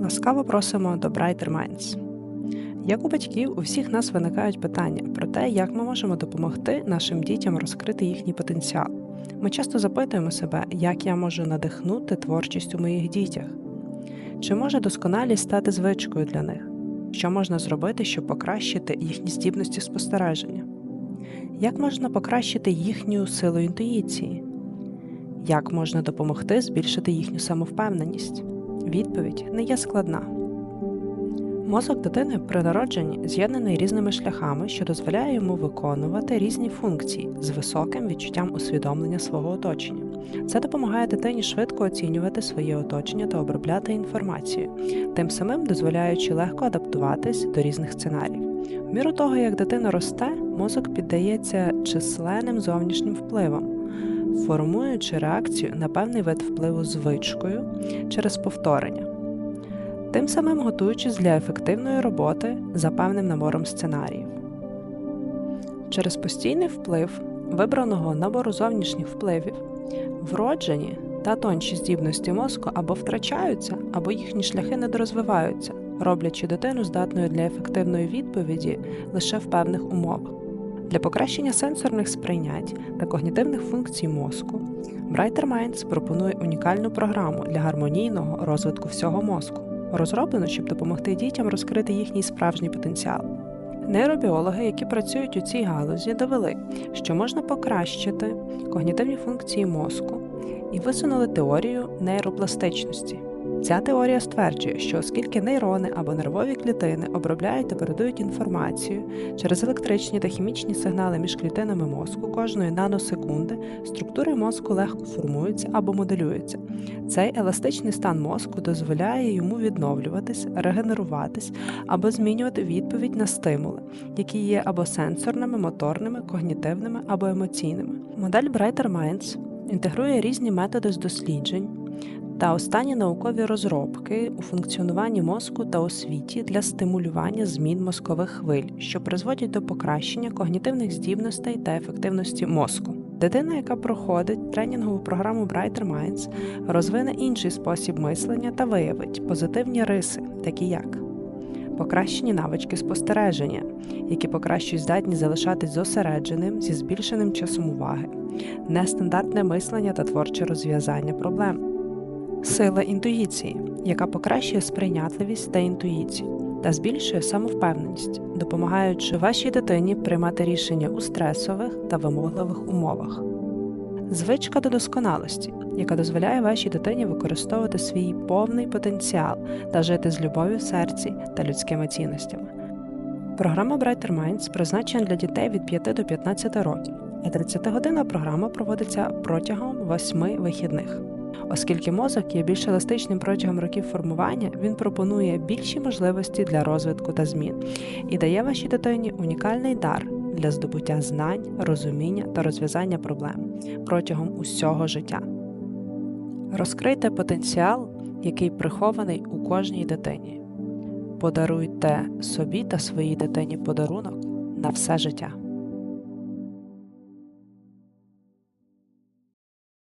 Ласкаво просимо до Brighter Minds. Як у батьків, у всіх нас виникають питання про те, як ми можемо допомогти нашим дітям розкрити їхній потенціал. Ми часто запитуємо себе, як я можу надихнути творчість у моїх дітях, чи може досконалість стати звичкою для них, що можна зробити, щоб покращити їхні здібності спостереження, як можна покращити їхню силу інтуїції, як можна допомогти збільшити їхню самовпевненість. Відповідь не є складна. Мозок дитини при народженні з'єднаний різними шляхами, що дозволяє йому виконувати різні функції з високим відчуттям усвідомлення свого оточення. Це допомагає дитині швидко оцінювати своє оточення та обробляти інформацію, тим самим дозволяючи легко адаптуватись до різних сценаріїв. В міру того, як дитина росте, мозок піддається численним зовнішнім впливам, формуючи реакцію на певний вид впливу звичкою через повторення тим самим готуючись для ефективної роботи за певним набором сценаріїв. Через постійний вплив вибраного набору зовнішніх впливів вроджені та тонші здібності мозку або втрачаються, або їхні шляхи недорозвиваються, роблячи дитину здатною для ефективної відповіді лише в певних умовах. Для покращення сенсорних сприйнять та когнітивних функцій мозку Brighter Minds пропонує унікальну програму для гармонійного розвитку всього мозку розроблено, щоб допомогти дітям розкрити їхній справжній потенціал. Нейробіологи, які працюють у цій галузі, довели, що можна покращити когнітивні функції мозку і висунули теорію нейропластичності. Ця теорія стверджує, що оскільки нейрони або нервові клітини обробляють та передають інформацію через електричні та хімічні сигнали між клітинами мозку кожної наносекунди, структури мозку легко формуються або моделюються. Цей еластичний стан мозку дозволяє йому відновлюватись, регенеруватись або змінювати відповідь на стимули, які є або сенсорними, моторними, когнітивними або емоційними. Модель Brighter Minds інтегрує різні методи з досліджень та останні наукові розробки у функціонуванні мозку та освіті для стимулювання змін мозкових хвиль, що призводять до покращення когнітивних здібностей та ефективності мозку. Дитина, яка проходить тренінгову програму Brighter Minds, розвине інший спосіб мислення та виявить позитивні риси, такі як покращені навички спостереження, які покращують здатність залишатись зосередженим зі збільшеним часом уваги, нестандартне мислення та творче розв'язання проблем. Сила інтуїції, яка покращує сприйнятливість та інтуїцію та збільшує самовпевненість, допомагаючи вашій дитині приймати рішення у стресових та вимогливих умовах. Звичка до досконалості, яка дозволяє вашій дитині використовувати свій повний потенціал та жити з любов'ю в серці та людськими цінностями. Програма Brighter Minds призначена для дітей від 5 до 15 років, а 30-годинна програма проводиться протягом 8 вихідних. Оскільки мозок є більш еластичним протягом років формування, він пропонує більші можливості для розвитку та змін і дає вашій дитині унікальний дар для здобуття знань, розуміння та розв'язання проблем протягом усього життя. Розкрийте потенціал, який прихований у кожній дитині. Подаруйте собі та своїй дитині подарунок на все життя.